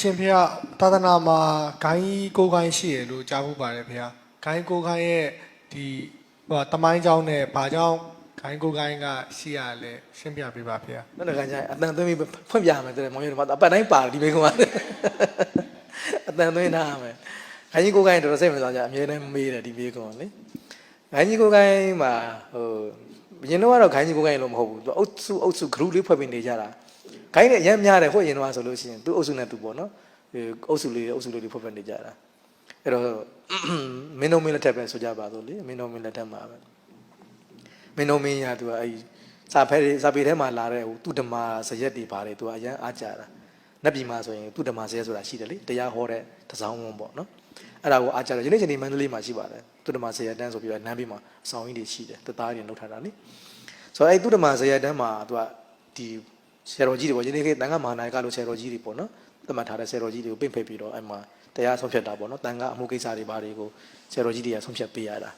အရှင်ဘုရားသာသနာမှာဂိုင်းကိုကိုင်းရှိရလို့ကြားဖို့ပါတယ်ဘုရားဂိုင်းကိုကိုင်းရဲ့ဒီဟိုတမိုင်းကြောင်းနဲ့ဘာကြောင်းဂိုင်းကိုကိုင်းကရှိရလဲရှင်းပြပေးပါဘုရားနောက်တစ်ခါကျရင်အတန်သွင်းပြီးဖွင့်ပြရမယ်တဲ့မောင်ရမအပတ်တိုင်းပါဒီမိကောင်ကအတန်သွင်းထားရမယ်ဂိုင်းကိုကိုင်းတော်တော်စိတ်ဝင်စားကြအမြဲတမ်းမေးတယ်ဒီမိကောင်လေဂိုင်းကိုကိုင်းမှာဟိုဘယ်ရင်တော့ကတော့ဂိုင်းကိုကိုင်းလို့မဟုတ်ဘူးသူအုပ်စုအုပ်စု group လေးဖွဲ့ပြီးနေကြတာ ခိုင်းနဲ့အရင်များတယ်ဟိုရင်တော့ဆိုလို့ရှိရင်သူအုပ်စုနဲ့သူပေါ့နော်ဒီအုပ်စုလေးအုပ်စုလေးတွေဖွဲ့ဖွဲ့နေကြတာအဲ့တော့မင်းတို့မင်းလက်ထက်ပဲဆိုကြပါစို့လေမင်းတို့မင်းလက်ထက်မှာပဲမင်းတို့မင်းရသူကအဲ့စာဖဲစာပေထဲမှာလာတဲ့ဟိုသူတမဇရက်တွေပါတယ်သူကအရန်အားကြတာနတ်ပြည်မှာဆိုရင်သူတမဇရက်ဆိုတာရှိတယ်လေတရားဟောတဲ့တစောင်းဝန်းပေါ့နော်အဲ့ဒါကိုအားကြတယ်ယနေ့ချိန်ဒီမန္တလေးမှာရှိပါတယ်သူတမဇရက်တန်းဆိုပြီးတော့နန်းပြည်မှာအဆောင်ကြီးတွေရှိတယ်တသားတွေလောက်ထားတာလေဆိုတော့အဲ့သူတမဇရက်တန်းမှာသူကဒီ ဆရာတော်ကြီးတွေပေါ့ယနေ့ခေတ်တန်ခါမဟာနာယကလို့ဆရာတော်ကြီးတွေပေါ့နော်သတ်မှတ်ထားတဲ့ဆရာတော်ကြီးတွေကိုပင့်ဖက်ပြီးတော့အဲ့မှာတရားဆုံးဖြတ်တာပေါ့နော်တန်ခါအမှုကိစ္စတွေဘာတွေကိုဆရာတော်ကြီးတွေကဆုံးဖြတ်ပေးရတာ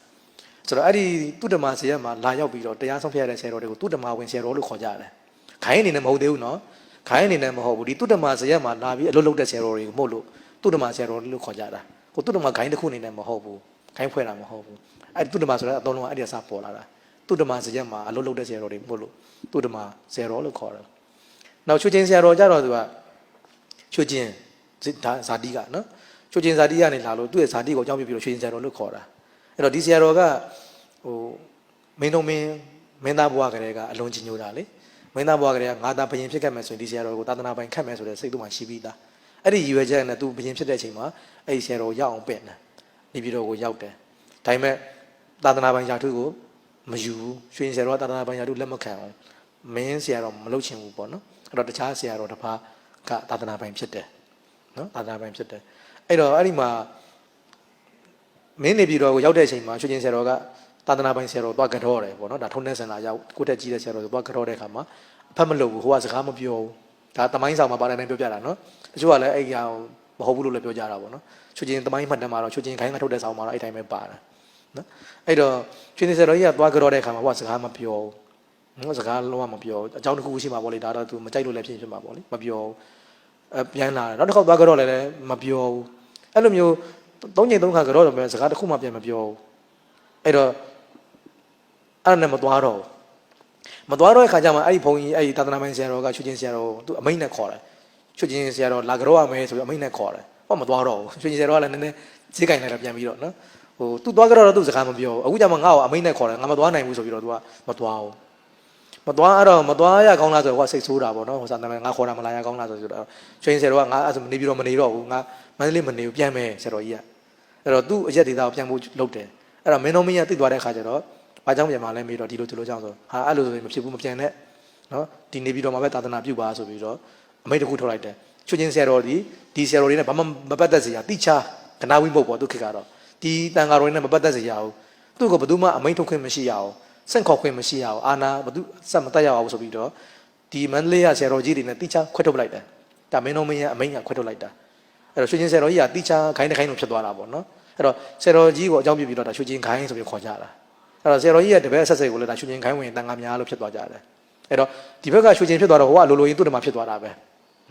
ဆိုတော့အဲ့ဒီတုတ္တမဇေယျမှာလာရောက်ပြီးတော့တရားဆုံးဖြတ်ရတဲ့ဆရာတော်တွေကိုတုတ္တမဝင်ဆရာတော်လို့ခေါ်ကြတယ်။ခိုင်းအနေနဲ့မဟုတ်သေးဘူးနော်။ခိုင်းအနေနဲ့မဟုတ်ဘူးဒီတုတ္တမဇေယျမှာလာပြီးအလုပ်လုပ်တဲ့ဆရာတော်တွေကိုမဟုတ်လို့တုတ္တမဆရာတော်လို့ခေါ်ကြတာ။ကိုတုတ္တမခိုင်းတစ်ခုအနေနဲ့မဟုတ်ဘူး။ခိုင်းဖွဲ့တာမဟုတ်ဘူး။အဲ့ဒီတုတ္တမဆိုတဲ့အသုံးလုံးကအဲ့ဒီအစားပေါ်လာတာ။တုတ္တမဇေယျမှာအလုပ်လုပ်တဲ့ဆရာတော်တွေမဟုတ်လို့တုတ္တမဆရာတော်လို့ခေါ်တယ်။ နောက်ချွတ်ချင်းဆရာတော်ကြတော့သူကချွတ်ချင်းဒါဇာတိကနော်ချွတ်ချင်းဇာတိကနေလာလို့သူ့ရဲ့ဇာတိကိုအကြောင်းပြပြီးတော့ချွတ်ချင်းဆရာတော်လို့ခေါ်တာ။အဲ့တော့ဒီဆရာတော်ကဟိုမင်းတို့မင်းမင်းသားဘွားကလေးကအလုံးကြီးညိုတာလေမင်းသားဘွားကလေးကငါသားဘယင်ဖြစ်ခဲ့မယ်ဆိုရင်ဒီဆရာတော်ကိုသာသနာပိုင်ခတ်မယ်ဆိုတဲ့စိတ်သူ့မှာရှိပြီးသားအဲ့ဒီရည်ရွယ်ချက်နဲ့သူဘယင်ဖြစ်တဲ့အချိန်မှာအဲ့ဒီဆရာတော်ရောက်အောင်ပင့်တယ်နေပြည်တော်ကိုရောက်တယ်ဒါပေမဲ့သာသနာပိုင်ယာထုကိုမယူဘူးရွှေဆရာတော်ကသာသနာပိုင်ယာထုလက်မခံအောင်မင်းဆရာတော်မလုပ်ချင်ဘူးပေါ့နော် အဲ့တော့တခြားဆရာတော်တစ်ပါးကသာသနာပိုင်ဖြစ်တယ်နော်သာသနာပိုင်ဖြစ်တယ်အဲ့တော့အဲ့ဒီမှာမင်းနေပြည်တော်ကိုရောက်တဲ့အချိန်မှာရွှေချင်းဆရာတော်ကသာသနာပိုင်ဆရာတော်သွားကြောတယ်ပေါ့နော်ဒါထုံးတဲ့ဆန္ဒရောက်ကိုတက်ကြီးတဲ့ဆရာတော်ဆိုသွားကြောတဲ့ခါမှာအဖက်မလုပ်ဘူးဟိုကစကားမပြောဘူးဒါတမိုင်းဆောင်မှာပါတယ်နဲ့ပြောပြတာနော်တချို့ကလည်းအဲ့ကောင်မဟုတ်ဘူးလို့လည်းပြောကြတာပေါ့နော်ရွှေချင်းတမိုင်းမှတ်တမ်းမှာတော့ရွှေချင်းခိုင်းကထုတ်တဲ့ဆောင်မှာတော့အဲ့တိုင်းပဲပါတယ်နော်အဲ့တော့ရွှေချင်းဆရာတော်ကြီးကသွားကြောတဲ့ခါမှာဟိုကစကားမပြောဘူး နော်စကားလုံးဝမပြောဘူးအကြောင်းတစ်ခုခုရှိမှာပေါ့လေဒါတော့သူမကြိုက်လို့လည်းဖြစ်ဖြစ်မှာပေါ့လေမပြောဘူးအပြန်လာတယ်နောက်တစ်ခေါက်သွားကြောလည်းလည်းမပြောဘူးအဲ့လိုမျိုးသုံးချိန်သုံးခါကြောတော့ပဲစကားတစ်ခုမှပြန်မပြောဘူးအဲ့တော့အဲ့ဒါနဲ့မသွားတော့ဘူးမသွားတော့တဲ့ခါကျမှအဲ့ဒီဘုန်းကြီးအဲ့ဒီသာသနာမိုင်းဆရာတော်ကချွတ်ချင်းဆရာတော်ကိုသူအမိန့်နဲ့ခေါ်တယ်ချွတ်ချင်းဆရာတော်လာကြောရမယ်ဆိုပြီးအမိန့်နဲ့ခေါ်တယ်ဟောမသွားတော့ဘူးချွတ်ချင်းဆရာတော်ကလည်းနည်းနည်းဈေးကင်လိုက်တော့ပြန်ပြီးတော့နော်ဟိုသူသွားကြတော့သူစကားမပြောဘူးအခုကျမှငါ့ကိုအမိန့်နဲ့ခေါ်တယ်ငါမသွားနိုင်ဘူးဆိုပြီးတော့သူကမသွားဘူး မသွားအဲ့တော့မသွားရကောင်းလားဆိုတော့ဟိုကစိတ်ဆိုးတာပေါ့နော်ဟိုစာနာမည်ငါခေါ်တာမလာရကောင်းလားဆိုတော့ချွတ်ချင်းဆရာတော်ကငါအဲ့ဆိုနေပြီးတော့မနေတော့ဘူးငါမန္တလေးမနေဘူးပြန်မယ်ဆရာတော်ကြီးကအဲ့တော့သူ့အရက်ဒေတာကိုပြန်ဖို့လုပ်တယ်အဲ့တော့မင်းတို့မင်းရသိသွားတဲ့ခါကျတော့ဘာကြောင့်ပြန်มาလဲမေးတော့ဒီလိုဒီလိုကြောင့်ဆိုဟာအဲ့လိုဆိုရင်မဖြစ်ဘူးမပြန်နဲ့နော်ဒီနေပြီးတော့မှပဲသာသနာပြုပါဆိုပြီးတော့အမိန့်တစ်ခုထုတ်လိုက်တယ်ချွချင်းဆရာတော်ဒီဒီဆရာတော်တွေနဲ့ဘာမှမပတ်သက်စေရတိချာကနာဝိမုတ်ပေါ့သူခေတ်ကတော့ဒီတန်ဃာတော်တွေနဲ့မပတ်သက်စေရဘူးသူ့ကိုဘယ်သူမှအမိန့်ထုတ်ခွင့်မရှိရအောင် စင့်ခေါ်ခွင့်မရှိရအောင်အာနာဘယ်သူစက်မတက်ရအောင်ဆိုပြီးတော့ဒီမန္တလေးကဆရာတော်ကြီးတွေနဲ့တိချာခွဲထုတ်လိုက်တယ်ဒါမင်းတို့မင်းရအမိန့်ကခွဲထုတ်လိုက်တာအဲ့တော့ရွှေချင်းဆယ်တော်ကြီးကတိချာခိုင်းတစ်ခိုင်းလို့ဖြစ်သွားတာပေါ့နော်အဲ့တော့ဆယ်တော်ကြီးကိုအကြောင်းပြပြီးတော့ဒါရွှေချင်းခိုင်းဆိုပြီးခေါ်ကြတာအဲ့တော့ဆယ်တော်ကြီးရဲ့တပည့်ဆက်ဆက်ကိုလည်းဒါရွှေချင်းခိုင်းဝင်တန်ခါများလို့ဖြစ်သွားကြတယ်အဲ့တော့ဒီဘက်ကရွှေချင်းဖြစ်သွားတော့ဟိုကလိုလိုရင်းသူ့တမဖြစ်သွားတာပဲ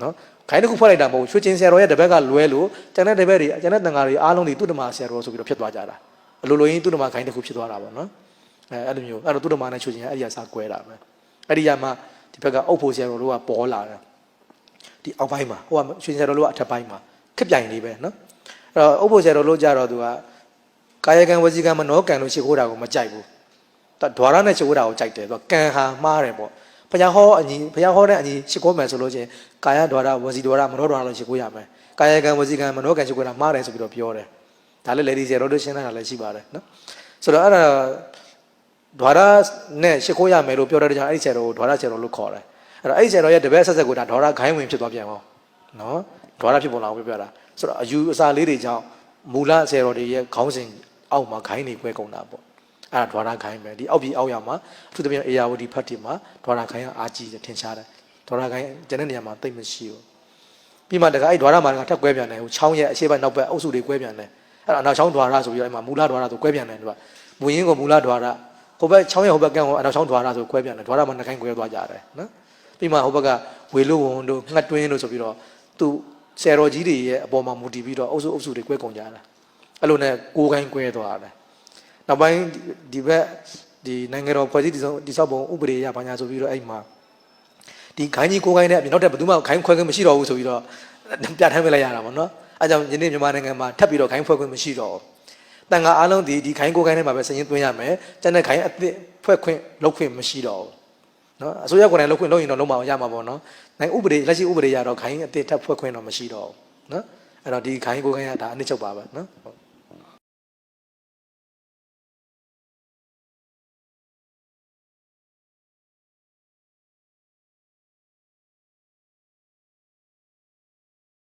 နော်ခိုင်းတစ်ခုဖွဲ့လိုက်တာမဟုတ်ရွှေချင်းဆယ်တော်ရဲ့တပည့်ကလွဲလို့ကျန်တဲ့တပည့်တွေကျန်တဲ့တန်ခါတွေအားလုံးတွေသူ့တမဆယ်တော်ဆိုပြီးတော့ဖြစ်သွားကြတာအလိုလိုရင်းသူ့တမခိုင်းတစ်ခုဖြစ်သွားတာပေါ့နော် အဲအဲ့လိုမျိုးအဲ့တော့သူ့တမနဲ့ရွှေချင်းအဲ့ဒီအစားကွဲတာပဲအဲ့ဒီရမှဒီဘက်ကအုပ်ဖို့ဆယ်တော်တို့ကပေါ်လာတယ်ဒီအောက်ပိုင်းမှာဟိုကရွှေဆရာတော်လို့ကအထက်ပိုင်းမှာခက်ပြိုင်လေးပဲနော်အဲ့တော့ဥပ္ပိုလ်ဆရာတော်လို့ကြတော့သူကကာယကံဝစီကံမနောကံလို့ရှိခိုးတာကိုမကြိုက်ဘူးသူဒွါရနဲ့ရှိခိုးတာကိုကြိုက်တယ်သူကကံဟာမှားတယ်ပေါ့ဘုရားဟောအညီဘုရားဟောတဲ့အညီရှိခိုးမယ်ဆိုလို့ချင်းကာယဒွါရဝစီဒွါရမနောဒွါရလို့ရှိခိုးရမယ်ကာယကံဝစီကံမနောကံရှိခိုးတာမှားတယ်ဆိုပြီးတော့ပြောတယ်ဒါလည်းလေဒီဆရာတော်တို့ရှင်းတာလည်းရှိပါတယ်နော်ဆိုတော့အဲ့ဒါ ဒွါရနဲ့ရှိခိုးရမယ်လို့ပြောတဲ့ကြောင့်အဲ့ဒီဆရာတော်ကိုဒွါရဆရာတော်လို့ခေါ်တယ်အဲ့တော့အဲ့ဒီဆရာတော်ရဲ့တပည့်ဆက်ဆက်ကိုဒါဒွါရခိုင်းဝင်ဖြစ်သွားပြန်အောင်နော်ဒွါရဖြစ်ပေါ်လာအောင်ပြောပြတာဆိုတော့အယူအဆလေးတွေကြောင့်မူလဆယ်တော်တွေရဲ့ခေါင်းစဉ်အောက်မှာခိုင်းနေခွဲကုန်တာပေါ့အဲ့ဒါဒွါရခိုင်းပဲဒီအောက်ပြီးအောက်ရမှာအထူးသဖြင့်အေယာဝတီဖတ်တီမှာဒွါရခိုင်းကအာကြီးတယ်ထင်ရှားတယ်ဒွါရခိုင်းကျန်တဲ့နေရာမှာတိတ်မရှိဘူးပြီးမှတခါအဲ့ဒွါရမှာကထပ်ကွဲပြန်တယ်ဟိုချောင်းရဲ့အရှိတ်နောက်ဘက်အုပ်စုတွေကွဲပြန်တယ်အဲ့ဒါအနောက်ချောင်းဒွါရဆိုပြီးတော့အဲ့မှာမူလဒွါရဆိုကွဲပြန်တယ်သူကမူရင်းကမူလဒွါရ ဟိုဘက်ချောင်းရဲ့ဟိုဘက်ကကအနောက်ချောင်းဒွါရဆိုကွဲပြန်တယ်ဒွါရမှာနှစ်ခိုင်းကွဲသွားကြတယ်နော်ပြီးမှဟိုဘက်ကဝေလူဝန်တို့ငှက်တွင်းတို့ဆိုပြီးတော့သူဆယ်တော်ကြီးတွေရဲ့အပေါ်မှာမူတည်ပြီးတော့အုပ်စုအုပ်စုတွေကွဲကုန်ကြတာအဲ့လိုနဲ့ကိုယ်ကိုင်းကွဲသွားတယ်နောက်ပိုင်းဒီဘက်ဒီနိုင်ငံတော်ဖွဲ့စည်းတည်ဆောက်တည်ဆောက်ပုံဥပဒေအရဘာညာဆိုပြီးတော့အဲ့မှာဒီခိုင်းကြီးကိုယ်ကိုင်းနဲ့အပြင်နောက်တဲ့ဘယ်သူမှခိုင်းခွဲခွင့်မရှိတော့ဘူးဆိုပြီးတော့ပြဋ္ဌာန်းပေးလိုက်ရတာပေါ့နော်အဲကြောင့်ယနေ့မြန်မာနိုင်ငံမှာထပ်ပြီးတော့ခိုင်းခွဲခွင့်မရှိတော့ဘူး တန်ခါအားလုံးဒီဒီခိုင်းကိုယ်ကိုင်းထဲမှာပဲစရင်သွင်းရမယ်ကျန်တဲ့ခိုင်းအသစ်ဖွဲ့ခွင့်လုပ်ခွင့်မရှိတော့ဘူးနော်အစိုးရကိုယ်တိုင်လုပ်ခွင့်လုပ်ရင်တော့လုံးမအောင်ရမှာပေါ့နော်နိုင်ဥပဒေလက်ရှိဥပဒေရတော့ခိုင်းအသေးထပ်ဖွဲ့ခွင့်တော့မရှိတော့ဘူးနော်အဲ့တော့ဒီခိုင်းကိုခိုင်းရတာအနစ်ချုပ်ပါပဲနော်ဟုတ်